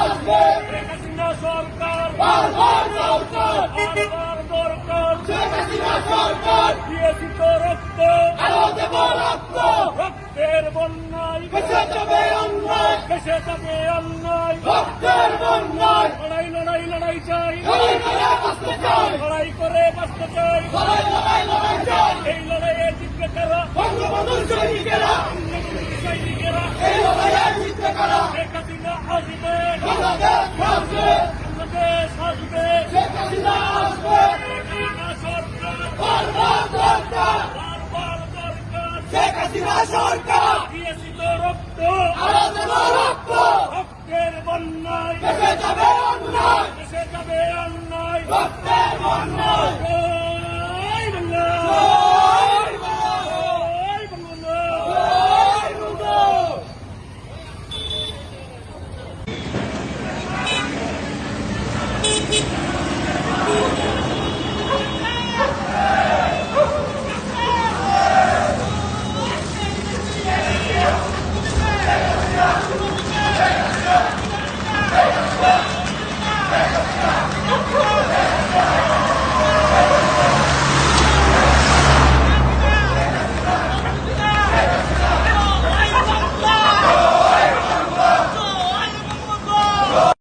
আসবে সরকার সরকার দিয়েছি তো রক্ত। আলো দেব রক্ত। রক্তের বন্যায়। ভেসে যাবে অন্যায়। ভেসে যাবে অন্যায়। রক্তের বন্যায়। লড়াই লড়াই লড়াই চাই। লড়াই করে বাঁচতে চাই। এই লড়াইয়ে জিতবে কারা? বঙ্গবন্ধুর সৈনিকেরা হাসিনা সরকার। দিয়েছি তো রক্ত। দেব রক্ত। রক্তের বন্যায়। দেশে যাবে অন্যায়। দেশে যাবে অন্যায়। রক্তের বন্যায়।